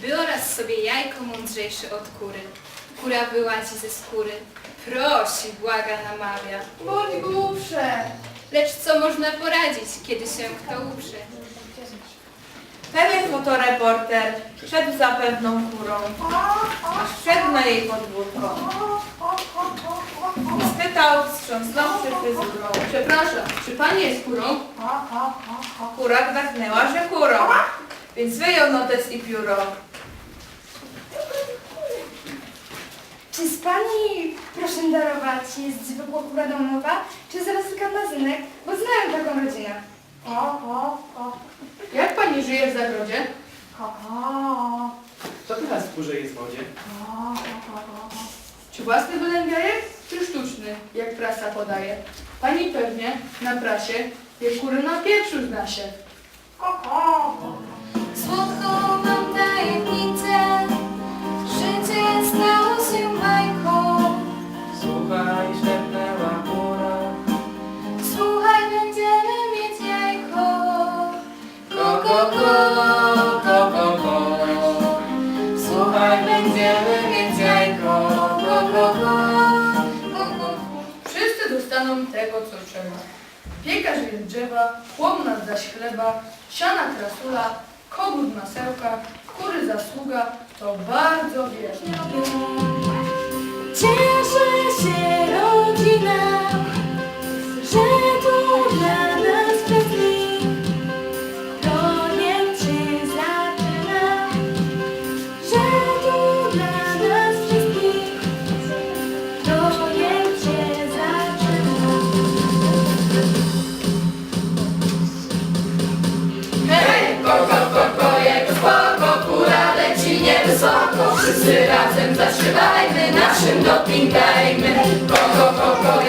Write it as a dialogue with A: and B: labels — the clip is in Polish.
A: Było raz sobie jajko mądrzejsze od kury. Kura wyłazi ze skóry. Prosi, błaga, namawia.
B: Bądź głupsze.
A: Lecz co można poradzić, kiedy się kto uprze?
C: Pewien fotoreporter szedł za pewną kurą, aż wszedł na jej podwórko i spytał wstrząsnąwszy fryzurą.
B: Przepraszam, czy pani jest kurą?
C: Kura gwarknęła, że kurą, więc wyjął notes i pióro.
D: Czy z pani, proszę darować, jest zwykła kura domowa, czy zaraz tylko magazynek? Bo znałem taką rodzinę.
B: Jak pani żyje w zagrodzie?
E: To teraz w kurze jest w wodzie.
B: Czy własny wylęgajek, czy sztuczny, jak prasa podaje? Pani pewnie na prasie je kury na pieprzu zna się.
A: Słodką
B: Wszyscy dostaną tego, co trzeba. Piekarz więc drzewa, chłop nas zaś chleba, siana krasula, kogut masełka, kury zasługa, to bardzo wiele. Wszyscy razem zaśpiewajmy, naszym doping dajmy. Koko, koko,